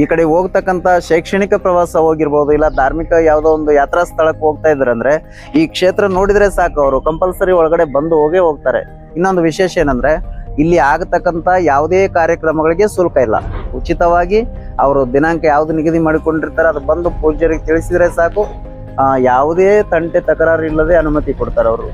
ಈ ಕಡೆ ಹೋಗ್ತಕ್ಕಂತ ಶೈಕ್ಷಣಿಕ ಪ್ರವಾಸ ಹೋಗಿರ್ಬೋದು, ಇಲ್ಲ ಧಾರ್ಮಿಕ ಯಾವುದೋ ಒಂದು ಯಾತ್ರಾ ಸ್ಥಳಕ್ಕೆ ಹೋಗ್ತಾ ಇದ್ರಂದ್ರೆ ಈ ಕ್ಷೇತ್ರ ನೋಡಿದ್ರೆ ಸಾಕು, ಅವರು ಕಂಪಲ್ಸರಿ ಒಳಗಡೆ ಬಂದು ಹೋಗೇ ಹೋಗ್ತಾರೆ. ಇನ್ನೊಂದು ವಿಶೇಷ ಏನಂದ್ರೆ, ಇಲ್ಲಿ ಆಗತಕ್ಕಂತ ಯಾವುದೇ ಕಾರ್ಯಕ್ರಮಗಳಿಗೆ ಶುಲ್ಕ ಇಲ್ಲ. ಉಚಿತವಾಗಿ ಅವರು ದಿನಾಂಕ ಯಾವ್ದು ನಿಗದಿ ಮಾಡಿಕೊಂಡಿರ್ತಾರೆ ಅದು ಬಂದು ಪೂಜ್ಯರಿಗೆ ತಿಳಿಸಿದ್ರೆ ಸಾಕು. ಯಾವುದೇ ತಂಟೆ ತಕರಾರು ಇಲ್ಲದೆ ಅನುಮತಿ ಕೊಡ್ತಾರೆ ಅವರು.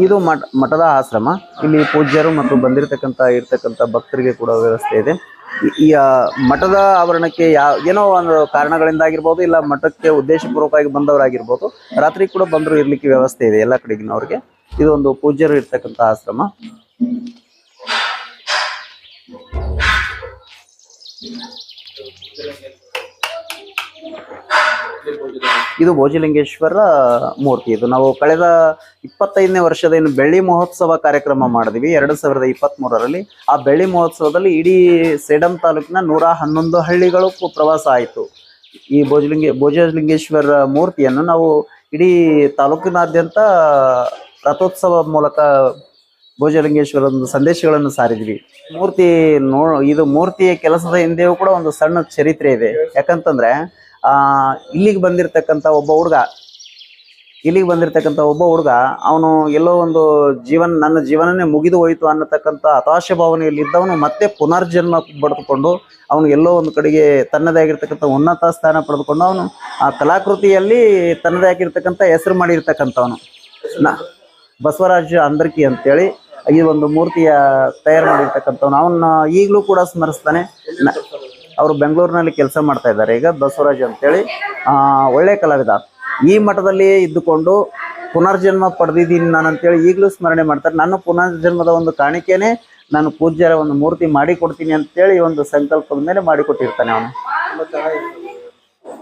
ಇದು ಮಠ ಮಠದ ಆಶ್ರಮ. ಇಲ್ಲಿ ಪೂಜ್ಯರು ಮತ್ತು ಬಂದಿರತಕ್ಕಂತ ಇರ್ತಕ್ಕಂತ ಭಕ್ತರಿಗೆ ಕೂಡ ವ್ಯವಸ್ಥೆ ಇದೆ. ಈ- ಮಠದ ಆವರಣಕ್ಕೆ ಯಾವ ಏನೋ ಒಂದು ಕಾರಣಗಳಿಂದ ಆಗಿರ್ಬೋದು ಇಲ್ಲ ಮಠಕ್ಕೆ ಉದ್ದೇಶಪೂರ್ವಕವಾಗಿ ಬಂದವರಾಗಿರ್ಬೋದು ರಾತ್ರಿ ಕೂಡ ಬಂದ್ರು ಇರ್ಲಿಕ್ಕೆ ವ್ಯವಸ್ಥೆ ಇದೆ ಎಲ್ಲ ಕಡೆಗಿನವ್ರಿಗೆ. ಇದು ಒಂದು ಪೂಜ್ಯರು ಇರ್ತಕ್ಕಂತ ಆಶ್ರಮ. ಇದು ಭೋಜಲಿಂಗೇಶ್ವರ ಮೂರ್ತಿ. ಇದು ನಾವು ಕಳೆದ ಇಪ್ಪತ್ತೈದನೇ ವರ್ಷದ ಏನು ಬೆಳ್ಳಿ ಮಹೋತ್ಸವ ಕಾರ್ಯಕ್ರಮ ಮಾಡಿದ್ವಿ. ಎರಡು ಸಾವಿರದ ಇಪ್ಪತ್ತ್ ಮೂರರಲ್ಲಿ ಆ ಬೆಳ್ಳಿ ಮಹೋತ್ಸವದಲ್ಲಿ ಇಡೀ ಸೇಡಂ ತಾಲೂಕಿನ ನೂರ ಹನ್ನೊಂದು ಹಳ್ಳಿಗಳು ಪ್ರವಾಸ ಆಯಿತು. ಈ ಭೋಜಲಿಂಗ, ಭೋಜಲಿಂಗೇಶ್ವರ ಮೂರ್ತಿಯನ್ನು ನಾವು ಇಡೀ ತಾಲೂಕಿನಾದ್ಯಂತ ರಥೋತ್ಸವ ಮೂಲಕ ಭೋಜಲಿಂಗೇಶ್ವರ ಒಂದು ಸಂದೇಶಗಳನ್ನು ಸಾರಿದ್ವಿ. ಮೂರ್ತಿ ನೋ, ಇದು ಮೂರ್ತಿಯ ಕೆಲಸದ ಹಿಂದೆಯೂ ಕೂಡ ಒಂದು ಸಣ್ಣ ಚರಿತ್ರೆ ಇದೆ. ಯಾಕಂತಂದ್ರೆ ಇಲ್ಲಿಗೆ ಬಂದಿರತಕ್ಕಂತ ಒಬ್ಬ ಹುಡುಗ, ಇಲ್ಲಿಗೆ ಬಂದಿರತಕ್ಕಂತ ಒಬ್ಬ ಹುಡುಗ, ಅವನು ಎಲ್ಲೋ ಒಂದು ಜೀವನ, ನನ್ನ ಜೀವನನೇ ಮುಗಿದು ಹೋಯಿತು ಅನ್ನತಕ್ಕಂಥ ಹತಾಶ ಭಾವನೆಯಲ್ಲಿದ್ದವನು ಮತ್ತೆ ಪುನರ್ಜನ್ಮ ಪಡೆದುಕೊಂಡು, ಅವನು ಎಲ್ಲೋ ಒಂದು ಕಡೆಗೆ ತನ್ನದೇ ಆಗಿರ್ತಕ್ಕಂಥ ಉನ್ನತ ಸ್ಥಾನ ಪಡೆದುಕೊಂಡು, ಅವನು ಆ ಕಲಾಕೃತಿಯಲ್ಲಿ ತನ್ನದೇ ಆಗಿರ್ತಕ್ಕಂಥ ಹೆಸರು ಮಾಡಿರ್ತಕ್ಕಂಥವನು. ನಾ, ಬಸವರಾಜ ಅಂದರ್ಕಿ ಅಂತೇಳಿ ಈ ಒಂದು ಮೂರ್ತಿಯ ತಯಾರು ಮಾಡಿರ್ತಕ್ಕಂಥವನು. ಅವನ್ನ ಈಗಲೂ ಕೂಡ ಸ್ಮರಿಸ್ತಾನೆ. ಅವರು ಬೆಂಗಳೂರಿನಲ್ಲಿ ಕೆಲಸ ಮಾಡ್ತಾ ಇದ್ದಾರೆ. ಈಗ ಬಸವರಾಜ್ ಅಂತೇಳಿ ಒಳ್ಳೆ ಕಲಾವಿದ. ಈ ಮಠದಲ್ಲಿ ಇದ್ದುಕೊಂಡು ಪುನರ್ಜನ್ಮ ಪಡೆದಿದ್ದೀನಿ ನಾನು ಅಂತೇಳಿ ಈಗಲೂ ಸ್ಮರಣೆ ಮಾಡ್ತಾರೆ. ನನ್ನ ಪುನರ್ಜನ್ಮದ ಒಂದು ಕಾಣಿಕೆನೆ ನಾನು ಪೂಜ್ಯರ ಒಂದು ಮೂರ್ತಿ ಮಾಡಿಕೊಡ್ತೀನಿ ಅಂತೇಳಿ ಒಂದು ಸಂಕಲ್ಪದ ಮೇಲೆ ಮಾಡಿಕೊಟ್ಟಿರ್ತಾನೆ ಅವನು.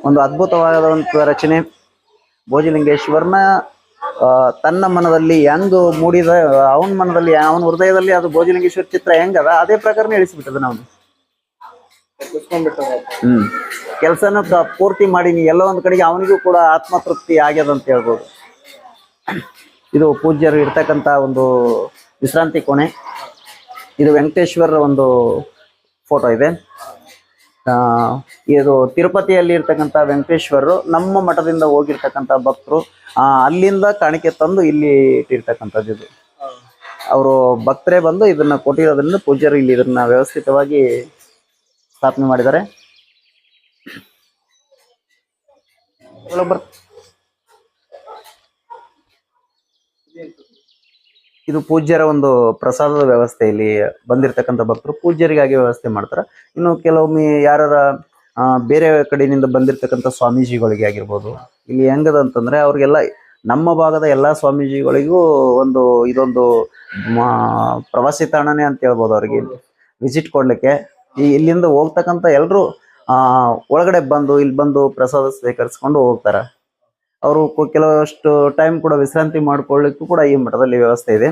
ಒಂದು ಅದ್ಭುತವಾದ ಒಂದು ರಚನೆ. ಭೋಜಲಿಂಗೇಶ್ವರನ ತನ್ನ ಮನದಲ್ಲಿ ಹೆಂಗ್ ಮೂಡಿದ, ಅವನ ಮನದಲ್ಲಿ, ಅವನ ಹೃದಯದಲ್ಲಿ ಅದು ಭೋಜಲಿಂಗೇಶ್ವರ ಚಿತ್ರ ಹೆಂಗದ, ಅದೇ ಪ್ರಕಾರನೇ ಇಳಿಸಿಬಿಟ್ಟದ ನಾವು ಹ್ಮ್. ಕೆಲಸನ ಪೂರ್ತಿ ಮಾಡೀನಿ. ಎಲ್ಲ ಒಂದ್ ಕಡೆಗೆ ಅವನಿಗೂ ಕೂಡ ಆತ್ಮತೃಪ್ತಿ ಆಗ್ಯದ ಅಂತ ಹೇಳ್ಬೋದು. ಇದು ಪೂಜ್ಯರು ಇರ್ತಕ್ಕಂತ ಒಂದು ವಿಶ್ರಾಂತಿ ಕೋಣೆ. ಇದು ವೆಂಕಟೇಶ್ವರ ಒಂದು ಫೋಟೋ ಇದೆ. ಇದು ತಿರುಪತಿಯಲ್ಲಿ ಇರ್ತಕ್ಕಂಥ ವೆಂಕಟೇಶ್ವರರು ನಮ್ಮ ಮಠದಿಂದ ಹೋಗಿರ್ತಕ್ಕಂಥ ಭಕ್ತರು ಅಲ್ಲಿಂದ ಕಾಣಿಕೆ ತಂದು ಇಲ್ಲಿ ಇಟ್ಟಿರ್ತಕ್ಕಂಥದ್ದು ಇದು. ಅವರು ಭಕ್ತರೇ ಬಂದು ಇದನ್ನ ಕೊಟ್ಟಿರೋದ್ರಿಂದ ಪೂಜ್ಯರು ಇಲ್ಲಿ ಇದನ್ನ ವ್ಯವಸ್ಥಿತವಾಗಿ ಸ್ಥಾಪನೆ ಮಾಡಿದ್ದಾರೆ. ಇದು ಪೂಜ್ಯರ ಒಂದು ಪ್ರಸಾದದ ವ್ಯವಸ್ಥೆ ಇಲ್ಲಿ ಬಂದಿರತಕ್ಕಂಥ ಭಕ್ತರು ಪೂಜ್ಯರಿಗಾಗಿ ವ್ಯವಸ್ಥೆ ಮಾಡ್ತಾರೆ. ಇನ್ನು ಕೆಲವೊಮ್ಮೆ ಯಾರ ಬೇರೆ ಕಡೆಯಿಂದ ಬಂದಿರತಕ್ಕಂಥ ಸ್ವಾಮೀಜಿಗಳಿಗೆ ಆಗಿರ್ಬೋದು ಇಲ್ಲಿ ಹೆಂಗದ ಅಂತಂದ್ರೆ ಅವ್ರಿಗೆಲ್ಲ ನಮ್ಮ ಭಾಗದ ಎಲ್ಲಾ ಸ್ವಾಮೀಜಿಗಳಿಗೂ ಒಂದು ಇದೊಂದು ಪ್ರವಾಸಿ ತಾಣನೇ ಅಂತ ಹೇಳ್ಬೋದು ಅವ್ರಿಗೆ. ವಿಸಿಟ್ ಕೊಡ್ಲಿಕ್ಕೆ ಈ ಇಲ್ಲಿಂದ ಹೋಗ್ತಕ್ಕಂಥ ಎಲ್ಲರೂ ಒಳಗಡೆ ಬಂದು, ಇಲ್ಲಿ ಬಂದು ಪ್ರಸಾದ ಸ್ವೀಕರಿಸ್ಕೊಂಡು ಹೋಗ್ತಾರೆ. ಅವರು ಕೆಲವಷ್ಟು ಟೈಮ್ ಕೂಡ ವಿಶ್ರಾಂತಿ ಮಾಡ್ಕೊಳ್ಳಿಕ್ಕೂ ಕೂಡ ಈ ಮಠದಲ್ಲಿ ವ್ಯವಸ್ಥೆ ಇದೆ.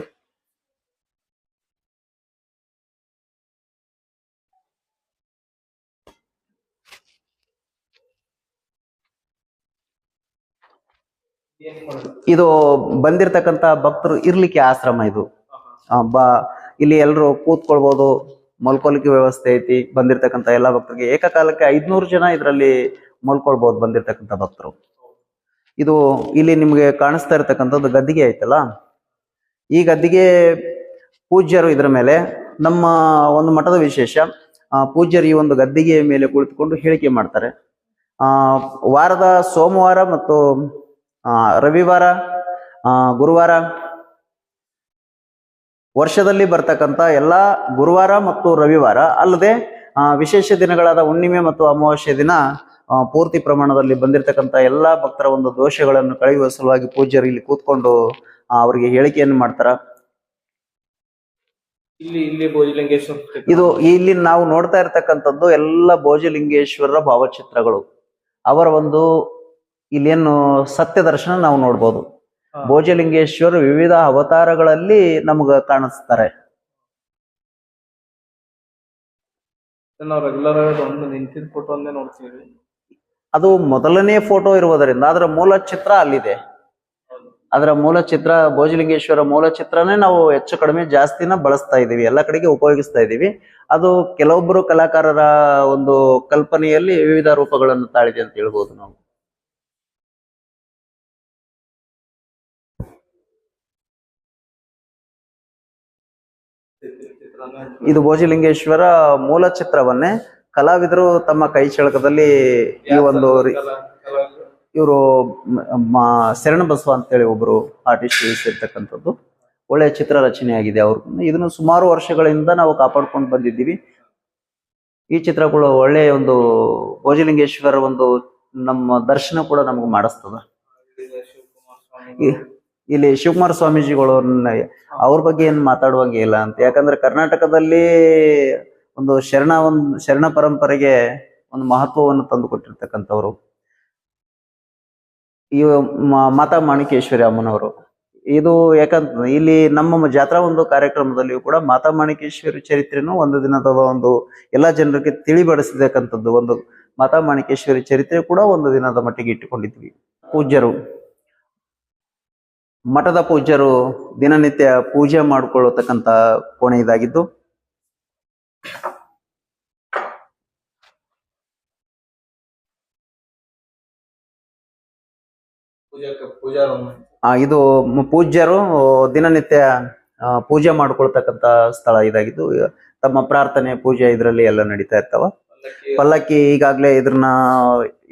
ಇದು ಬಂದಿರತಕ್ಕಂತ ಭಕ್ತರು ಇರ್ಲಿಕ್ಕೆ ಆಶ್ರಮ ಇದು. ಇಲ್ಲಿ ಎಲ್ಲರೂ ಕೂತ್ಕೊಳ್ಬಹುದು ಮಲ್ಕೊಲಿಕ್ಕೆ ವ್ಯವಸ್ಥೆ ಐತಿ ಬಂದಿರತಕ್ಕಂತ ಎಲ್ಲಾ ಭಕ್ತರಿಗೆ. ಏಕಕಾಲಕ್ಕೆ ಐದ್ನೂರು ಜನ ಇದರಲ್ಲಿ ಮಲ್ಕೊಳ್ಬಹುದು ಬಂದಿರತಕ್ಕಂತ ಭಕ್ತರು. ಇದು ಇಲ್ಲಿ ನಿಮಗೆ ಕಾಣಿಸ್ತಾ ಇರತಕ್ಕಂಥದ್ದು ಗದ್ದಿಗೆ ಐತಲ್ಲ? ಈ ಗದ್ದಿಗೆ ಪೂಜ್ಯರು ಇದರ ಮೇಲೆ ನಮ್ಮ ಒಂದು ಮಠದ ವಿಶೇಷ ಪೂಜ್ಯರು ಈ ಒಂದು ಗದ್ದಿಗೆಯ ಮೇಲೆ ಕುಳಿತುಕೊಂಡು ಹೇಳಿಕೆ ಮಾಡ್ತಾರೆ. ಆ, ವಾರದ ಸೋಮವಾರ ಮತ್ತು ರವಿವಾರ ಗುರುವಾರ ವರ್ಷದಲ್ಲಿ ಬರ್ತಕ್ಕಂಥ ಎಲ್ಲಾ ಗುರುವಾರ ಮತ್ತು ರವಿವಾರ ಅಲ್ಲದೆ ಆ, ವಿಶೇಷ ದಿನಗಳಾದ ಹುಣ್ಣಿಮೆ ಮತ್ತು ಅಮಾವಾಸ್ಯೆ ದಿನ ಪೂರ್ತಿ ಪ್ರಮಾಣದಲ್ಲಿ ಬಂದಿರತಕ್ಕಂಥ ಎಲ್ಲಾ ಭಕ್ತರ ಒಂದು ದೋಷಗಳನ್ನು ಕಳೆಯುವ ಸಲುವಾಗಿ ಪೂಜ್ಯರು ಇಲ್ಲಿ ಕೂತ್ಕೊಂಡು ಅವರಿಗೆ ಹೇಳಿಕೆಯನ್ನು ಮಾಡ್ತಾರ. ಇಲ್ಲಿ ಇಲ್ಲಿ ಭೋಜಲಿಂಗೇಶ್ವರ ಇದು ಇಲ್ಲಿ ನಾವು ನೋಡ್ತಾ ಇರ್ತಕ್ಕಂಥದ್ದು ಎಲ್ಲ ಭೋಜಲಿಂಗೇಶ್ವರರ ಭಾವಚಿತ್ರಗಳು. ಅವರ ಒಂದು ಇಲ್ಲೇನು ಸತ್ಯ ದರ್ಶನ ನಾವು ನೋಡ್ಬೋದು. ಭೋಜಲಿಂಗೇಶ್ವರ ವಿವಿಧ ಅವತಾರಗಳಲ್ಲಿ ನಮಗ ಕಾಣಿಸ್ತಾರೆ. ನಾವು ರೆಗ್ಯುಲರ್ ಆಗಿ ಒಂದು ನಿಂತಿದ್ ಫೋಟೋ ಒಂದೇ ನೋಡ್ತೀವಿ. ಅದು ಮೊದಲನೇ ಫೋಟೋ ಇರುವುದರಿಂದ ಅದರ ಮೂಲ ಚಿತ್ರ ಅಲ್ಲಿದೆ. ಅದರ ಮೂಲ ಚಿತ್ರ ಭೋಜಲಿಂಗೇಶ್ವರ ಮೂಲ ಚಿತ್ರನೇ ನಾವು ಹೆಚ್ಚು ಕಡಿಮೆ ಜಾಸ್ತಿನ ಬಳಸ್ತಾ ಇದೀವಿ ಎಲ್ಲ ಕಡೆಗೆ ಉಪಯೋಗಿಸ್ತಾ ಇದೀವಿ ಅದು ಕೆಲವೊಬ್ಬರು ಕಲಾಕಾರರ ಒಂದು ಕಲ್ಪನೆಯಲ್ಲಿ ವಿವಿಧ ರೂಪಗಳನ್ನು ತಾಳಿದೆ ಅಂತ ಹೇಳ್ಬೋದು ನಾವು. ಇದು ಭೋಜಲಿಂಗೇಶ್ವರ ಮೂಲ ಚಿತ್ರವನ್ನೇ. ಕಲಾವಿದರು ತಮ್ಮ ಕೈ ಚಳಕದಲ್ಲಿ ಈ ಒಂದು ಇವರು ಶರಣ ಬಸವ ಅಂತೇಳಿ ಒಬ್ರು ಆರ್ಟಿಸ್ಟ್ ಇರ್ತಕ್ಕಂಥದ್ದು ಒಳ್ಳೆಯ ಚಿತ್ರ ರಚನೆ ಆಗಿದೆ ಅವ್ರು. ಇದನ್ನು ಸುಮಾರು ವರ್ಷಗಳಿಂದ ನಾವು ಕಾಪಾಡ್ಕೊಂಡು ಬಂದಿದ್ದೀವಿ. ಈ ಚಿತ್ರಗಳು ಒಳ್ಳೆಯ ಒಂದು ಭೋಜಲಿಂಗೇಶ್ವರ ಒಂದು ನಮ್ಮ ದರ್ಶನ ಕೂಡ ನಮಗೆ ಮಾಡಿಸ್ತದ. ಈ- ಇಲ್ಲಿ ಶಿವಕುಮಾರ ಸ್ವಾಮೀಜಿಗಳು ಅವ್ರ ಬಗ್ಗೆ ಏನ್ ಮಾತಾಡುವಂಗೆ ಇಲ್ಲ ಅಂತ. ಯಾಕಂದ್ರೆ ಕರ್ನಾಟಕದಲ್ಲಿ ಒಂದು ಶರಣ ಒಂದು ಶರಣ ಪರಂಪರೆಗೆ ಒಂದು ಮಹತ್ವವನ್ನು ತಂದು ಕೊಟ್ಟಿರ್ತಕ್ಕಂಥವ್ರು. ಈ ಮಾತಾ ಮಾಣಿಕೇಶ್ವರಿ ಅಮ್ಮನವರು. ಇದು ಯಾಕಂತ ಇಲ್ಲಿ ನಮ್ಮ ಜಾತ್ರಾ ಒಂದು ಕಾರ್ಯಕ್ರಮದಲ್ಲಿಯೂ ಕೂಡ ಮಾತಾ ಮಾಣಿಕೇಶ್ವರಿ ಚರಿತ್ರೆನೂ ಒಂದು ದಿನದ ಒಂದು ಎಲ್ಲಾ ಜನರಿಗೆ ತಿಳಿಬಡಿಸತಕ್ಕಂಥದ್ದು ಒಂದು ಮಾತಾ ಮಾಣಿಕೇಶ್ವರಿ ಚರಿತ್ರೆ ಕೂಡ ಒಂದು ದಿನದ ಮಟ್ಟಿಗೆ ಇಟ್ಟುಕೊಂಡಿದ್ವಿ. ಪೂಜ್ಯರು. ಮಠದ ಪೂಜ್ಯರು ದಿನನಿತ್ಯ ಪೂಜೆ ಮಾಡಿಕೊಳ್ಳತಕ್ಕಂತ ಕೋಣೆ ಇದಾಗಿದ್ದು. ಇದು ಪೂಜ್ಯರು ದಿನನಿತ್ಯ ಪೂಜೆ ಮಾಡ್ಕೊಳ್ತಕ್ಕಂತ ಸ್ಥಳ ಇದಾಗಿದ್ದು. ತಮ್ಮ ಪ್ರಾರ್ಥನೆ ಪೂಜೆ ಇದರಲ್ಲಿ ಎಲ್ಲ ನಡೀತಾ ಇರ್ತಾವ. ಪಲ್ಲಕ್ಕಿ ಈಗಾಗಲೇ ಇದ್ರನ್ನ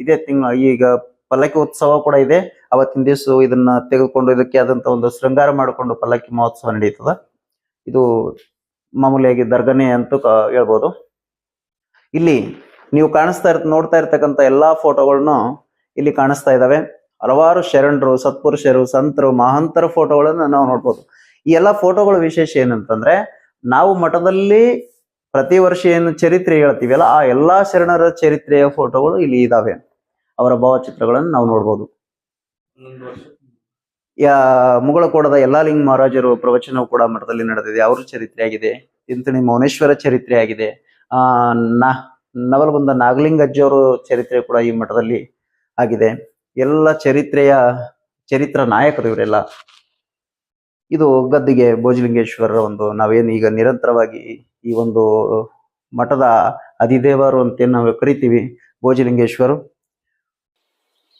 ಇದೇ ತಿಂಗಳ ಈಗ ಪಲ್ಲಕ್ಕಿ ಉತ್ಸವ ಕೂಡ ಇದೆ. ಅವತ್ತಿನ ದಿವಸ ಇದನ್ನ ತೆಗೆದುಕೊಂಡು ಇದಕ್ಕೆ ಆದಂತ ಒಂದು ಶೃಂಗಾರ ಮಾಡಿಕೊಂಡು ಪಲ್ಲಕ್ಕಿ ಮಹೋತ್ಸವ ನಡೀತದ. ಇದು ಮಾಮೂಲಿಯಾಗಿ ದರ್ಗನೆ ಅಂತ ಹೇಳ್ಬೋದು. ಇಲ್ಲಿ ನೀವು ಕಾಣಿಸ್ತಾ ಇರ್, ನೋಡ್ತಾ ಇರ್ತಕ್ಕಂಥ ಎಲ್ಲಾ ಫೋಟೋಗಳನ್ನು ಇಲ್ಲಿ ಕಾಣಿಸ್ತಾ ಇದಾವೆ. ಹಲವಾರು ಶರಣರು, ಸತ್ಪುರುಷರು, ಸಂತರು, ಮಹಾಂತರ ಫೋಟೋಗಳನ್ನ ನಾವು ನೋಡ್ಬೋದು. ಈ ಎಲ್ಲಾ ಫೋಟೋಗಳ ವಿಶೇಷ ಏನಂತಂದ್ರೆ, ನಾವು ಮಠದಲ್ಲಿ ಪ್ರತಿ ವರ್ಷ ಏನು ಚರಿತ್ರೆ ಹೇಳ್ತೀವಲ್ಲ, ಆ ಎಲ್ಲಾ ಶರಣರ ಚರಿತ್ರೆಯ ಫೋಟೋಗಳು ಇಲ್ಲಿ ಇದಾವೆ. ಅವರ ಭಾವಚಿತ್ರಗಳನ್ನು ನಾವು ನೋಡ್ಬೋದು. ಯಾ ಮುಗಳಕೋಡದ ಯಲ್ಲಾಲಿಂಗ ಮಹಾರಾಜರು ಪ್ರವಚನವು ಕೂಡ ಮಠದಲ್ಲಿ ನಡೆದಿದೆ. ಅವ್ರ ಚರಿತ್ರೆ ಆಗಿದೆ ತಿಂತಣಿ ಮೌನೇಶ್ವರ ಚರಿತ್ರೆ ಆಗಿದೆ ಆ ನಾ ನವಲಗುಂದ ನಾಗಲಿಂಗ ಅಜ್ಜಿಯವರು ಚರಿತ್ರೆ ಕೂಡ ಈ ಮಠದಲ್ಲಿ ಆಗಿದೆ. ಎಲ್ಲ ಚರಿತ್ರೆಯ ಚರಿತ್ರ ನಾಯಕರು ಇವರೆಲ್ಲ. ಇದು ಗದ್ದಿಗೆ ಭೋಜಲಿಂಗೇಶ್ವರರ ಒಂದು ನಾವೇನು ಈಗ ನಿರಂತರವಾಗಿ ಈ ಒಂದು ಮಠದ ಅಧಿದೇವರು ಅಂತ ನಾವು ಕರಿತೀವಿ ಭೋಜಲಿಂಗೇಶ್ವರು.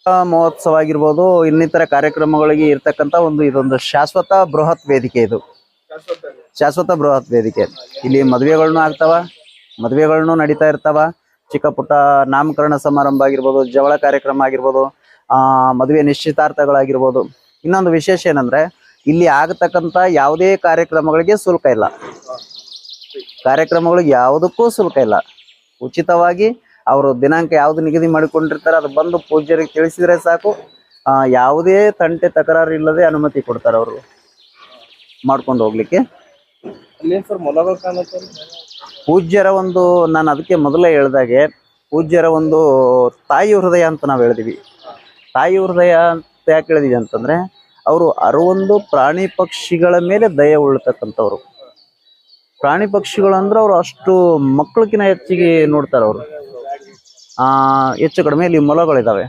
ಮಹೋತ್ಸವ ಆಗಿರ್ಬೋದು, ಇನ್ನಿತರ ಕಾರ್ಯಕ್ರಮಗಳಿಗೆ ಇರ್ತಕ್ಕಂತ ಒಂದು ಇದೊಂದು ಶಾಶ್ವತ ಬೃಹತ್ ವೇದಿಕೆ ಇದು. ಶಾಶ್ವತ ಬೃಹತ್ ವೇದಿಕೆ. ಇಲ್ಲಿ ಮದುವೆಗಳನ್ನು ಆಗ್ತಾವ ಮದುವೆಗಳನ್ನು ನಡೀತಾ ಇರ್ತಾವ. ಚಿಕ್ಕ ಪುಟ್ಟ ನಾಮಕರಣ ಸಮಾರಂಭ ಆಗಿರ್ಬೋದು, ಜವಳ ಕಾರ್ಯಕ್ರಮ ಆಗಿರ್ಬೋದು, ಆ, ಮದುವೆ ನಿಶ್ಚಿತಾರ್ಥಗಳಾಗಿರ್ಬೋದು. ಇನ್ನೊಂದು ವಿಶೇಷ ಏನಂದ್ರೆ, ಇಲ್ಲಿ ಆಗತಕ್ಕಂತ ಯಾವುದೇ ಕಾರ್ಯಕ್ರಮಗಳಿಗೆ ಶುಲ್ಕ ಇಲ್ಲ. ಕಾರ್ಯಕ್ರಮಗಳಿಗೆ ಯಾವುದಕ್ಕೂ ಶುಲ್ಕ ಇಲ್ಲ. ಉಚಿತವಾಗಿ ಅವರು ದಿನಾಂಕ ಯಾವ್ದು ನಿಗದಿ ಮಾಡಿಕೊಂಡಿರ್ತಾರೆ ಅದು ಬಂದು ಪೂಜ್ಯರಿಗೆ ತಿಳಿಸಿದ್ರೆ ಸಾಕು. ಯಾವುದೇ ತಂಟೆ ತಕರಾರು ಇಲ್ಲದೆ ಅನುಮತಿ ಕೊಡ್ತಾರೆ ಅವರು. ಮಾಡ್ಕೊಂಡು ಹೋಗ್ಲಿಕ್ಕೆ. ಪೂಜ್ಯರ ಒಂದು ನಾನು ಅದಕ್ಕೆ ಮೊದಲೇ ಹೇಳ್ದಾಗೆ ಪೂಜ್ಯರ ಒಂದು ತಾಯಿ ಹೃದಯ ಅಂತ ನಾವು ಹೇಳಿದ್ವಿ. ತಾಯಿ ಹೃದಯ ಅಂತ ಯಾಕೆ ಹೇಳಿದೀವಿ ಅಂತಂದ್ರೆ ಅವರು ಅರವೊಂದು ಪ್ರಾಣಿ ಪಕ್ಷಿಗಳ ಮೇಲೆ ದಯ ಉಳ್ತಕ್ಕಂಥವ್ರು ಪ್ರಾಣಿ ಪಕ್ಷಿಗಳು ಅಂದ್ರೆ ಅವರು ಅಷ್ಟು ಮಕ್ಕಳಕ್ಕಿಂತ ಹೆಚ್ಚಿಗೆ ನೋಡ್ತಾರೆ ಅವರು. ಆ, ಹೆಚ್ಚು ಕಡಿಮೆ ಇಲ್ಲಿ ಮೊಲಗಳಿದಾವೆ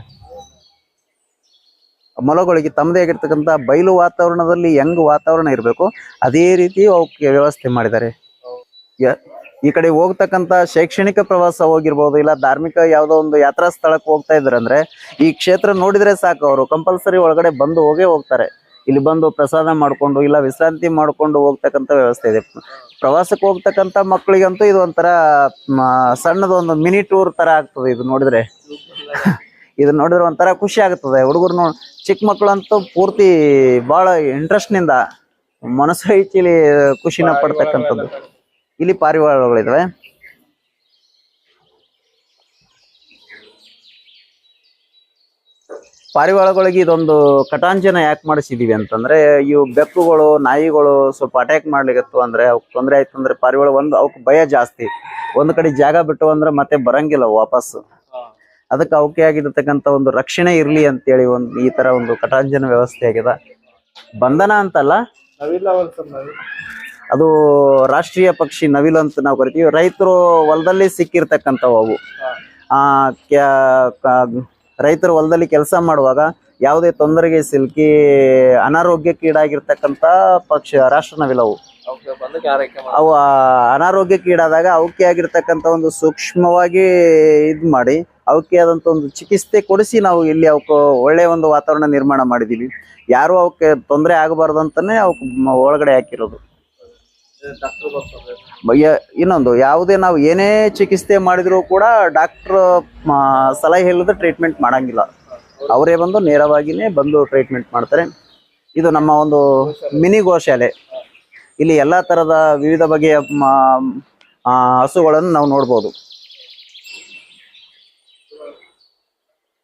ಮೊಲಗಳಿಗೆ ತಮ್ಮದೇ ಆಗಿರ್ತಕ್ಕಂಥ ಬಯಲು ವಾತಾವರಣದಲ್ಲಿ ಹೆಂಗ್ ವಾತಾವರಣ ಇರಬೇಕು. ಅದೇ ರೀತಿ ಅವಕ್ಕೆ ವ್ಯವಸ್ಥೆ ಮಾಡಿದ್ದಾರೆ. ಈ ಕಡೆ ಹೋಗ್ತಕ್ಕಂಥ ಶೈಕ್ಷಣಿಕ ಪ್ರವಾಸ ಹೋಗಿರ್ಬೋದು, ಇಲ್ಲ ಧಾರ್ಮಿಕ ಯಾವುದೋ ಒಂದು ಯಾತ್ರಾ ಸ್ಥಳಕ್ಕೆ ಹೋಗ್ತಾ ಇದ್ರಂದ್ರೆ ಅಂದ್ರೆ ಈ ಕ್ಷೇತ್ರ ನೋಡಿದ್ರೆ ಸಾಕು, ಅವರು ಕಂಪಲ್ಸರಿ ಒಳಗಡೆ ಬಂದು ಹೋಗೇ ಹೋಗ್ತಾರೆ. ಇಲ್ಲಿ ಬಂದು ಪ್ರಸಾದ ಮಾಡ್ಕೊಂಡು ಇಲ್ಲ ವಿಶ್ರಾಂತಿ ಮಾಡ್ಕೊಂಡು ಹೋಗ್ತಕ್ಕಂತ ವ್ಯವಸ್ಥೆ ಇದೆ. ಪ್ರವಾಸಕ್ಕೆ ಹೋಗ್ತಕ್ಕಂತ ಮಕ್ಕಳಿಗಂತೂ ಇದು ಒಂಥರ ಸಣ್ಣದೊಂದು ಮಿನಿ ಟೂರ್ ತರ ಆಗ್ತದೆ ಇದು ನೋಡಿದ್ರೆ. ಇದು ನೋಡಿದ್ರೆ ಒಂಥರ ಖುಷಿ ಆಗ್ತದೆ. ಹುಡುಗರು ನೋ ಚಿಕ್ಕ ಮಕ್ಕಳಂತೂ ಪೂರ್ತಿ ಬಹಳ ಇಂಟ್ರೆಸ್ಟ್ನಿಂದ ಮನಸ್ಸು ಇಚ್ಛೆಲಿ ಖುಷಿನ ಪಡ್ತಕ್ಕಂಥದ್ದು. ಇಲ್ಲಿ ಪಾರಿವಾಳಗಳಿದಾವೆ. ಪಾರಿವಾಳಗಳಿಗೆ ಇದೊಂದು ಕಟಾಂಜನ ಯಾಕೆ ಮಾಡಿಸಿದೀವಿ ಅಂತಂದ್ರೆ ಇವು ಬೆಕ್ಕುಗಳು ನಾಯಿಗಳು ಸ್ವಲ್ಪ ಅಟ್ಯಾಕ್ ಮಾಡ್ಲಿಕ್ಕೆ ಅಂದ್ರೆ ಅವಕ್ಕೆ ತೊಂದರೆ ಆಯ್ತು ಅಂದ್ರೆ ಪಾರಿವಾಳ ಒಂದು ಅವಕ್ಕೆ ಭಯ ಜಾಸ್ತಿ. ಒಂದ್ ಕಡೆ ಜಾಗ ಬಿಟ್ಟು ಅಂದ್ರೆ ಮತ್ತೆ ಬರಂಗಿಲ್ಲ ವಾಪಸ್. ಅದಕ್ಕೆ ಅವಕ್ಕೆ ಆಗಿರತಕ್ಕಂತ ಒಂದು ರಕ್ಷಣೆ ಇರ್ಲಿ ಅಂತೇಳಿ ಒಂದು ಈ ತರ ಒಂದು ಕಟಾಂಜನ ವ್ಯವಸ್ಥೆ ಆಗಿದೆ. ಬಂಧನ ಅಂತಲ್ಲ? ಅದು ರಾಷ್ಟ್ರೀಯ ಪಕ್ಷಿ ನವಿಲು ಅಂತ ನಾವು ಕರಿತೀವಿ. ರೈತರು ಹೊಲದಲ್ಲಿ ಸಿಕ್ಕಿರ್ತಕ್ಕಂಥವು ಅವು. ಆ ರೈತರು ಹೊಲದಲ್ಲಿ ಕೆಲಸ ಮಾಡುವಾಗ ಯಾವುದೇ ತೊಂದರೆಗೆ ಸಿಲುಕಿ ಅನಾರೋಗ್ಯಕ್ಕೀಡಾಗಿರ್ತಕ್ಕಂಥ ಪಕ್ಷ ರಾಷ್ಟ್ರ ನಾವಿಲ್ಲವು ಅವು ಅನಾರೋಗ್ಯಕ್ಕೀಡಾದಾಗ ಅವಕ್ಕೆ ಆಗಿರ್ತಕ್ಕಂಥ ಒಂದು ಸೂಕ್ಷ್ಮವಾಗಿ ಇದು ಮಾಡಿ ಅವಕ್ಕೆ ಆದಂಥ ಒಂದು ಚಿಕಿತ್ಸೆ ಕೊಡಿಸಿ ನಾವು ಇಲ್ಲಿ ಅವಕ್ಕೆ ಒಳ್ಳೆಯ ಒಂದು ವಾತಾವರಣ ನಿರ್ಮಾಣ ಮಾಡಿದ್ದೀವಿ ಯಾರು ಅವಕ್ಕೆ ತೊಂದರೆ ಆಗಬಾರ್ದು ಅಂತಲೇ ಅವಕ್ಕೆ ಒಳಗಡೆ ಹಾಕಿರೋದು. ಇನ್ನೊಂದು, ಯಾವುದೇ ನಾವು ಏನೇ ಚಿಕಿತ್ಸೆ ಮಾಡಿದ್ರು ಕೂಡ ಡಾಕ್ಟರ್ ಸಲಹೆ ಇಲ್ಲದೆ ಟ್ರೀಟ್ಮೆಂಟ್ ಮಾಡಂಗಿಲ್ಲ. ಅವರೇ ಬಂದು ನೇರವಾಗಿನೇ ಬಂದು ಟ್ರೀಟ್ಮೆಂಟ್ ಮಾಡ್ತಾರೆ. ಇದು ನಮ್ಮ ಒಂದು ಮಿನಿ ಗೋಶಾಲೆ. ಇಲ್ಲಿ ಎಲ್ಲ ತರದ ವಿವಿಧ ಬಗೆಯ ಹಸುಗಳನ್ನು ನಾವು ನೋಡ್ಬೋದು.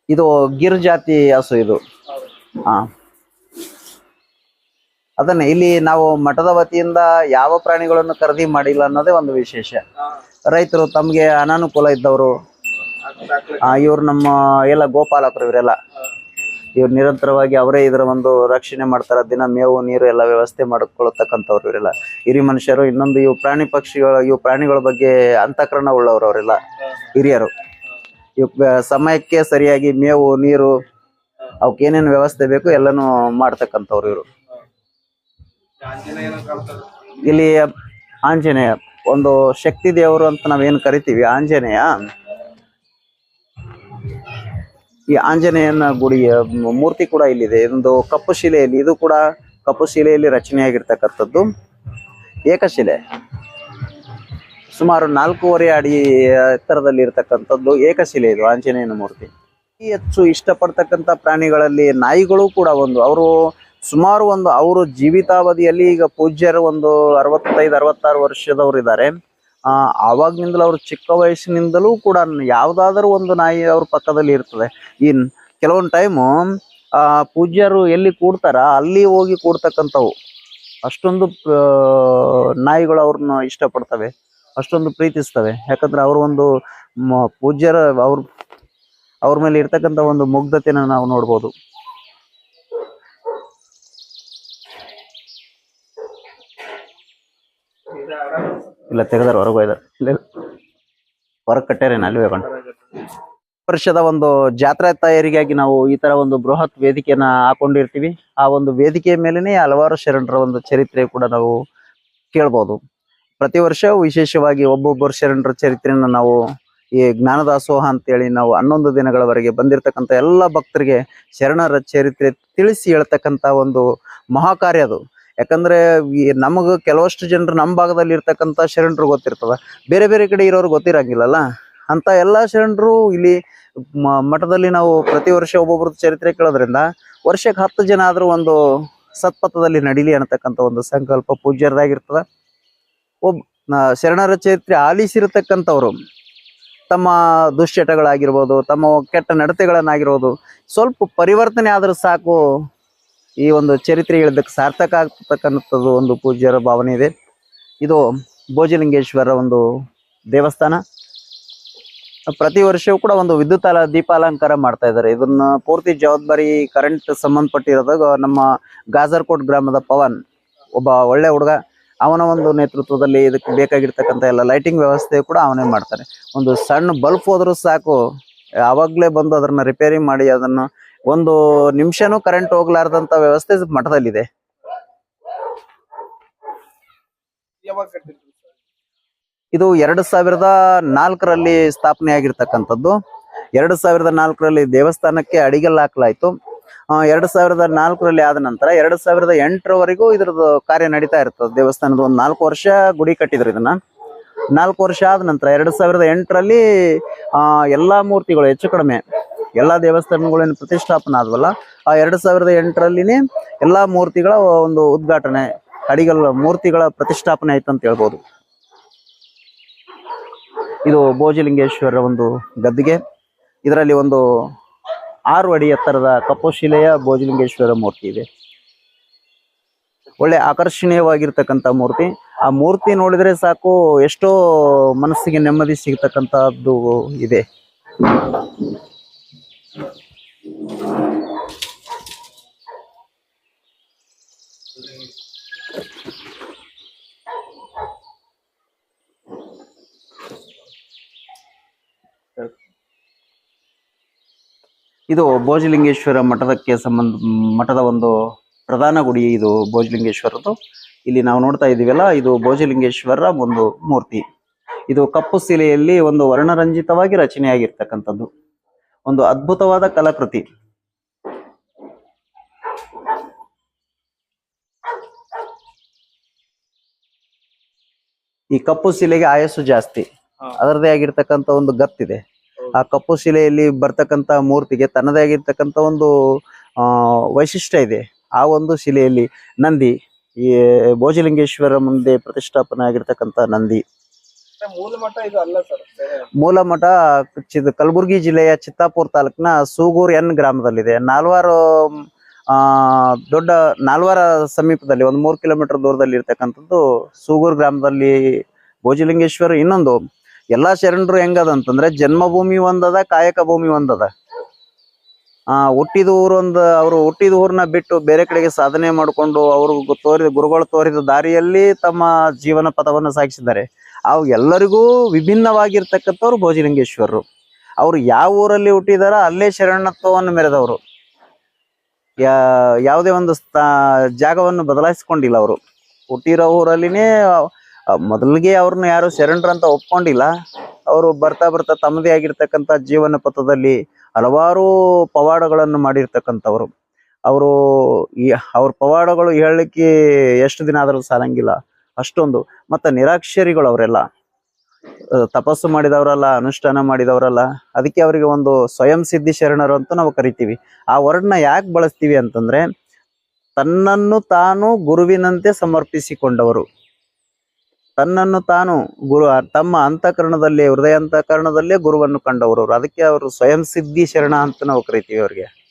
ಇದು ಗಿರ್ ಜಾತಿ ಹಸು ಇದು. ಹಾ ಅದನ್ನೇ ಇಲ್ಲಿ ನಾವು ಮಠದ ವತಿಯಿಂದ ಯಾವ ಪ್ರಾಣಿಗಳನ್ನು ಖರೀದಿ ಮಾಡಿಲ್ಲ ಅನ್ನೋದೇ ಒಂದು ವಿಶೇಷ. ರೈತರು ತಮಗೆ ಅನಾನುಕೂಲ ಇದ್ದವರು ಇವ್ರು ನಮ್ಮ ಎಲ್ಲ ಗೋಪಾಲಕರು ಇವರೆಲ್ಲ. ಇವ್ರು ನಿರಂತರವಾಗಿ ಅವರೇ ಇದರ ಒಂದು ರಕ್ಷಣೆ ಮಾಡ್ತಾರೆ, ದಿನ ಮೇವು, ನೀರು ಎಲ್ಲ ವ್ಯವಸ್ಥೆ ಮಾಡಿಕೊಳ್ತಕ್ಕಂಥವ್ರು ಇವರೆಲ್ಲ. ಹಿರಿ ಮನುಷ್ಯರು, ಇನ್ನೊಂದು ಇವು ಪ್ರಾಣಿ ಪಕ್ಷಿಗಳ, ಇವು ಪ್ರಾಣಿಗಳ ಬಗ್ಗೆ ಅಂತಃಕರಣ ಉಳ್ಳವರು ಅವರೆಲ್ಲ, ಹಿರಿಯರು. ಇವ್ ಸಮಯಕ್ಕೆ ಸರಿಯಾಗಿ ಮೇವು, ನೀರು ಅವಕ್ಕೆ ಏನೇನು ವ್ಯವಸ್ಥೆ ಬೇಕು ಎಲ್ಲನೂ ಮಾಡ್ತಕ್ಕಂಥವ್ರು ಇವರು. ಇಲ್ಲಿ ಆಂಜನೇಯ, ಒಂದು ಶಕ್ತಿ ದೇವರು ಅಂತ ನಾವೇನು ಕರಿತೀವಿ? ಆಂಜನೇಯ. ಈ ಆಂಜನೇಯನ ಗುಡಿಯ ಮೂರ್ತಿ ಕೂಡ ಇಲ್ಲಿದೆ. ಇದೊಂದು ಕಪ್ಪು ಶಿಲೆಯಲ್ಲಿ, ಇದು ಕೂಡ ಕಪ್ಪು ಶಿಲೆಯಲ್ಲಿ ರಚನೆಯಾಗಿರ್ತಕ್ಕಂಥದ್ದು. ಏಕಶಿಲೆ. ಸುಮಾರು ನಾಲ್ಕೂವರೆ ಅಡಿ ಎತ್ತರದಲ್ಲಿ ಇರತಕ್ಕಂಥದ್ದು ಏಕಶಿಲೆ ಇದು, ಆಂಜನೇಯನ ಮೂರ್ತಿ. ಅತಿ ಹೆಚ್ಚು ಇಷ್ಟಪಡ್ತಕ್ಕಂಥ ಪ್ರಾಣಿಗಳಲ್ಲಿ ನಾಯಿಗಳು ಕೂಡ ಒಂದು. ಅವರು ಸುಮಾರು ಒಂದು ಅವರು ಜೀವಿತಾವಧಿಯಲ್ಲಿ ಈಗ ಪೂಜ್ಯರು ಒಂದು ಅರವತ್ತೈದು, ಅರವತ್ತಾರು ವರ್ಷದವ್ರು ಇದ್ದಾರೆ. ಆ ಆವಾಗ್ನಿಂದಲೂ ಅವ್ರು ಚಿಕ್ಕ ವಯಸ್ಸಿನಿಂದಲೂ ಕೂಡ ಯಾವುದಾದರೂ ಒಂದು ನಾಯಿ ಅವ್ರ ಪಕ್ಕದಲ್ಲಿ ಇರ್ತದೆ. ಈ ಕೆಲವೊಂದು ಟೈಮು ಆ, ಪೂಜ್ಯರು ಎಲ್ಲಿ ಕೂಡ್ತಾರ, ಅಲ್ಲಿ ಹೋಗಿ ಕೂಡ್ತಕ್ಕಂಥವು. ಅಷ್ಟೊಂದು ನಾಯಿಗಳು ಅವ್ರನ್ನ ಇಷ್ಟಪಡ್ತವೆ. ಅಷ್ಟೊಂದು ಪ್ರೀತಿಸ್ತವೆ. ಯಾಕಂದ್ರೆ ಅವರು ಒಂದು ಪೂಜ್ಯರ, ಅವ್ರ ಅವ್ರ ಮೇಲೆ ಇರ್ತಕ್ಕಂಥ ಒಂದು ಮುಗ್ಧತೆನ ನಾವು ನೋಡ್ಬೋದು. ಇಲ್ಲ, ತೆಗೆದಾರ, ಹೊರಗೆ ಹೋಯ್ದಾರ. ಹೊರಗೆ ಕಟ್ಟ್ಯಾರೇನ ಅಲ್ಲಿ ಹೋಗೋಣ ವರ್ಷದ ಒಂದು ಜಾತ್ರಾ ತಯಾರಿಗಾಗಿ ನಾವು ಈ ತರ ಒಂದು ಬೃಹತ್ ವೇದಿಕೆಯನ್ನ ಹಾಕೊಂಡಿರ್ತೀವಿ. ಆ ಒಂದು ವೇದಿಕೆಯ ಮೇಲೇನೆ ಹಲವಾರು ಶರಣರ ಒಂದು ಚರಿತ್ರೆ ಕೂಡ ನಾವು ಕೇಳ್ಬೋದು. ಪ್ರತಿ ವರ್ಷ ವಿಶೇಷವಾಗಿ ಒಬ್ಬೊಬ್ಬರು ಶರಣರ ಚರಿತ್ರೆಯನ್ನ ನಾವು ಈ ಜ್ಞಾನದಾಸೋಹ ಅಂತೇಳಿ ನಾವು ಹನ್ನೊಂದು ದಿನಗಳವರೆಗೆ ಬಂದಿರತಕ್ಕಂಥ ಎಲ್ಲ ಭಕ್ತರಿಗೆ ಶರಣರ ಚರಿತ್ರೆ ತಿಳಿಸಿ ಹೇಳ್ತಕ್ಕಂಥ ಒಂದು ಮಹಾಕಾರ್ಯ ಅದು. ಯಾಕಂದ್ರೆ ನಮಗ ಕೆಲವಷ್ಟು ಜನರು ನಮ್ಮ ಭಾಗದಲ್ಲಿ ಇರ್ತಕ್ಕಂಥ ಶರಣರು ಗೊತ್ತಿರ್ತದ. ಬೇರೆ ಬೇರೆ ಕಡೆ ಇರೋರು ಗೊತ್ತಿರಂಗಿಲ್ಲಲ್ಲ? ಅಂತ ಎಲ್ಲಾ ಶರಣರು ಇಲ್ಲಿ ಮಠದಲ್ಲಿ ನಾವು ಪ್ರತಿ ವರ್ಷ ಒಬ್ಬೊಬ್ರ ಚರಿತ್ರೆ ಕೇಳೋದ್ರಿಂದ ವರ್ಷಕ್ಕೆ ಹತ್ತು ಜನ ಆದ್ರೂ ಒಂದು ಸತ್ಪಥದಲ್ಲಿ ನಡೀಲಿ ಅನ್ನತಕ್ಕಂಥ ಒಂದು ಸಂಕಲ್ಪ ಪೂಜ್ಯರದಾಗಿರ್ತದ. ಒಬ್ ಶರಣರ ಚರಿತ್ರೆ ಆಲಿಸಿರತಕ್ಕಂಥವ್ರು. ತಮ್ಮ ದುಶ್ಚಟಗಳಾಗಿರ್ಬೋದು, ತಮ್ಮ ಕೆಟ್ಟ ನಡತೆಗಳನ್ನಾಗಿರ್ಬೋದು, ಸ್ವಲ್ಪ ಪರಿವರ್ತನೆ ಆದ್ರೆ ಸಾಕು ಈ ಒಂದು ಚರಿತ್ರೆ ಹೇಳಿದ್ದಕ್ಕೆ ಸಾರ್ಥಕ ಆಗ್ತಕ್ಕಂಥದ್ದು ಒಂದು ಪೂಜ್ಯರ ಭಾವನೆ ಇದೆ. ಇದು ಭೋಜಲಿಂಗೇಶ್ವರ ಒಂದು ದೇವಸ್ಥಾನ. ಪ್ರತಿ ವರ್ಷವೂ ಕೂಡ ಒಂದು ವಿದ್ಯುತ್ ಅಲ, ದೀಪಾಲಂಕಾರ ಮಾಡ್ತಾ ಇದ್ದಾರೆ. ಇದನ್ನ ಪೂರ್ತಿ ಜವಾಬ್ದಾರಿ ಕರೆಂಟ್ ಸಂಬಂಧಪಟ್ಟಿರೋದಾಗ ನಮ್ಮ ಗಾಜರ್ಕೋಟ್ ಗ್ರಾಮದ ಪವನ್. ಒಬ್ಬ ಒಳ್ಳೆ ಹುಡುಗ. ಅವನ ಒಂದು ನೇತೃತ್ವದಲ್ಲಿ ಇದಕ್ಕೆ ಬೇಕಾಗಿರ್ತಕ್ಕಂಥ ಎಲ್ಲ ಲೈಟಿಂಗ್ ವ್ಯವಸ್ಥೆ ಕೂಡ ಅವನೇ ಮಾಡ್ತಾನೆ ಒಂದು ಸಣ್ಣ ಬಲ್ಬ್ ಹೋದ್ರೂ ಸಾಕು. ಆವಾಗಲೇ ಬಂದು ಅದನ್ನ ರಿಪೇರಿ ಮಾಡಿ ಅದನ್ನ ಒಂದು ನಿಮಿಷನೂ ಕರೆಂಟ್ ಹೋಗ್ಲಾರ್ದಂತ ವ್ಯವಸ್ಥೆ ಮಠದಲ್ಲಿದೆ. ಇದು ಎರಡು ಸಾವಿರದ ನಾಲ್ಕರಲ್ಲಿ ಸ್ಥಾಪನೆ ಆಗಿರ್ತಕ್ಕಂಥದ್ದು. ಎರಡು ಸಾವಿರದ ನಾಲ್ಕರಲ್ಲಿ ದೇವಸ್ಥಾನಕ್ಕೆ ಅಡಿಗೆಲ್ಲ ಹಾಕಲಾಯಿತು. ಎರಡು ಸಾವಿರದ ನಾಲ್ಕರಲ್ಲಿ ಆದ ನಂತರ ಎರಡು ಸಾವಿರದ ಎಂಟರವರೆಗೂ ಇದ್ರದ್ದು ಕಾರ್ಯ ನಡೀತಾ ಇರ್ತದೆ. ದೇವಸ್ಥಾನದ ಒಂದು ನಾಲ್ಕು ವರ್ಷ ಗುಡಿ ಕಟ್ಟಿದ್ರು ಇದನ್ನ. ನಾಲ್ಕು ವರ್ಷ ಆದ ನಂತರ ಎರಡು ಸಾವಿರದ ಎಂಟರಲ್ಲಿ ಎಲ್ಲಾ ಮೂರ್ತಿಗಳು ಹೆಚ್ಚು ಕಡಿಮೆ ಎಲ್ಲಾ ದೇವಸ್ಥಾನಗಳೇನು ಪ್ರತಿಷ್ಠಾಪನೆ ಆದವಲ್ಲ, ಆ ಎರಡು ಸಾವಿರದ ಎಂಟರಲ್ಲಿನೇ ಎಲ್ಲಾ ಮೂರ್ತಿಗಳ ಒಂದು ಉದ್ಘಾಟನೆ, ಅಡಿಗಲ್ ಮೂರ್ತಿಗಳ ಪ್ರತಿಷ್ಠಾಪನೆ ಆಯ್ತು ಅಂತ ಹೇಳ್ಬೋದು. ಇದು ಭೋಜಲಿಂಗೇಶ್ವರ ಒಂದು ಗದ್ದಿಗೆ. ಇದರಲ್ಲಿ ಒಂದು ಆರು ಅಡಿ ಎತ್ತರದ ಕಪ್ಪು ಶಿಲೆಯ ಭೋಜಲಿಂಗೇಶ್ವರ ಮೂರ್ತಿ ಇದೆ. ಒಳ್ಳೆ ಆಕರ್ಷಣೀಯವಾಗಿರ್ತಕ್ಕಂಥ ಮೂರ್ತಿ. ಆ ಮೂರ್ತಿ ನೋಡಿದ್ರೆ ಸಾಕು ಎಷ್ಟೋ ಮನಸ್ಸಿಗೆ ನೆಮ್ಮದಿ ಸಿಗ್ತಕ್ಕಂಥದ್ದು ಇದೆ. ಇದು ಭೋಜಲಿಂಗೇಶ್ವರ ಮಠದಕ್ಕೆ ಸಂಬಂಧ, ಮಠದ ಒಂದು ಪ್ರಧಾನ ಗುಡಿ ಇದು ಭೋಜಲಿಂಗೇಶ್ವರದ್ದು. ಇಲ್ಲಿ ನಾವು ನೋಡ್ತಾ ಇದ್ದೀವಲ್ಲ, ಇದು ಭೋಜಲಿಂಗೇಶ್ವರ ಒಂದು ಮೂರ್ತಿ. ಇದು ಕಪ್ಪು ಶಿಲೆಯಲ್ಲಿ ಒಂದು ವರ್ಣರಂಜಿತವಾಗಿ ರಚನೆಯಾಗಿರ್ತಕ್ಕಂಥದ್ದು. ಒಂದು ಅದ್ಭುತವಾದ ಕಲಾಕೃತಿ. ಈ ಕಪ್ಪು ಶಿಲೆಗೆ ಆಯಸ್ಸು ಜಾಸ್ತಿ. ಅದರದೇ ಆಗಿರ್ತಕ್ಕಂಥ ಒಂದು ಗತ್ತಿದೆ. ಆ ಕಪ್ಪು ಶಿಲೆಯಲ್ಲಿ ಬರ್ತಕ್ಕಂಥ ಮೂರ್ತಿಗೆ ತನ್ನದೇ ಆಗಿರ್ತಕ್ಕಂತ ಒಂದು ಆ ವೈಶಿಷ್ಟ್ಯ ಇದೆ. ಆ ಒಂದು ಶಿಲೆಯಲ್ಲಿ ನಂದಿ ಈ ಭೋಜಲಿಂಗೇಶ್ವರ ಮುಂದೆ ಪ್ರತಿಷ್ಠಾಪನೆ ಆಗಿರ್ತಕ್ಕಂತ ನಂದಿ. ಮೂಲ ಮಠ ಇದು ಅಲ್ಲ ಸರ್. ಮೂಲ ಮಠ ಕಲಬುರ್ಗಿ ಜಿಲ್ಲೆಯ ಚಿತ್ತಾಪುರ ತಾಲೂಕಿನ ಸೂಗೂರ್ ಎನ್ ಗ್ರಾಮದಲ್ಲಿದೆ. ನಾಲ್ವಾರು, ಆ, ದೊಡ್ಡ ನಾಲ್ವಾರ ಸಮೀಪದಲ್ಲಿ ಒಂದು ಮೂರು ಕಿಲೋಮೀಟರ್ ದೂರದಲ್ಲಿ ಇರ್ತಕ್ಕಂಥದ್ದು ಸೂಗೂರ್ ಗ್ರಾಮದಲ್ಲಿ ಭೋಜಲಿಂಗೇಶ್ವರ. ಇನ್ನೊಂದು, ಎಲ್ಲಾ ಶರಣರು ಹೆಂಗದ ಅಂತಂದ್ರೆ ಜನ್ಮಭೂಮಿ ಒಂದದ, ಕಾಯಕ ಭೂಮಿ ಒಂದದ. ಆ, ಹುಟ್ಟಿದ ಊರು ಒಂದು, ಅವರು ಹುಟ್ಟಿದ ಊರನ್ನ ಬಿಟ್ಟು ಬೇರೆ ಕಡೆಗೆ ಸಾಧನೆ ಮಾಡಿಕೊಂಡು ಅವರು ತೋರಿದ ಗುರುಗಳು ತೋರಿದ ದಾರಿಯಲ್ಲಿ ತಮ್ಮ ಜೀವನ ಪಥವನ್ನು ಸಾಗಿಸಿದ್ದಾರೆ. ಅವು ಎಲ್ಲರಿಗೂ ವಿಭಿನ್ನವಾಗಿರ್ತಕ್ಕಂಥವ್ರು ಭೋಜಲಿಂಗೇಶ್ವರರು. ಅವರು ಯಾವ ಊರಲ್ಲಿ ಹುಟ್ಟಿದಾರ ಅಲ್ಲೇ ಶರಣತ್ವವನ್ನು ಮೆರೆದವರು. ಯಾ, ಯಾವುದೇ ಒಂದು ಸ್ಥಾ, ಜಾಗವನ್ನು ಬದಲಾಯಿಸ್ಕೊಂಡಿಲ್ಲ ಅವರು. ಹುಟ್ಟಿರೋ ಊರಲ್ಲಿನೇ ಮೊದಲಿಗೆ ಅವ್ರನ್ನ ಯಾರು ಶರಣರಂತ ಒಪ್ಕೊಂಡಿಲ್ಲ. ಅವರು ಬರ್ತಾ ಬರ್ತಾ ತಮ್ಮದೇ ಆಗಿರ್ತಕ್ಕಂಥ ಜೀವನ ಪಥದಲ್ಲಿ ಹಲವಾರು ಪವಾಡಗಳನ್ನು ಮಾಡಿರ್ತಕ್ಕಂಥವ್ರು. ಅವರು ಈ, ಅವ್ರ ಪವಾಡಗಳು ಹೇಳಲಿಕ್ಕೆ ಎಷ್ಟು ದಿನ ಆದರೂ ಸಾಲಂಗಿಲ್ಲ. ಅಷ್ಟೊಂದು. ಮತ್ತೆ ನಿರಾಕ್ಷರಿಗಳು ಅವರೆಲ್ಲ. ತಪಸ್ಸು ಮಾಡಿದವರಲ್ಲ, ಅನುಷ್ಠಾನ ಮಾಡಿದವರಲ್ಲ, ಅದಕ್ಕೆ ಅವರಿಗೆ ಒಂದು ಸ್ವಯಂ ಸಿದ್ಧಿ ಶರಣರು ಅಂತ ನಾವು ಕರಿತೀವಿ. ಆ ವರ್ಡ್ನ ಯಾಕೆ ಬಳಸ್ತೀವಿ ಅಂತಂದ್ರೆ, ತನ್ನನ್ನು ತಾನು ಗುರುವಿನಂತೆ ಸಮರ್ಪಿಸಿಕೊಂಡವರು. ತನ್ನನ್ನು ತಾನು ಗುರು, ತಮ್ಮ ಅಂತಃಕರಣದಲ್ಲಿ ಹೃದಯ ಅಂತಃಕರಣದಲ್ಲೇ ಗುರುವನ್ನು ಕಂಡವರು. ಅದಕ್ಕೆ ಅವರು ಸ್ವಯಂ ಸಿದ್ಧಿ ಶರಣ ಅಂತ ನಾವು ಕರಿತೀವಿ ಅವ್ರಿಗೆ.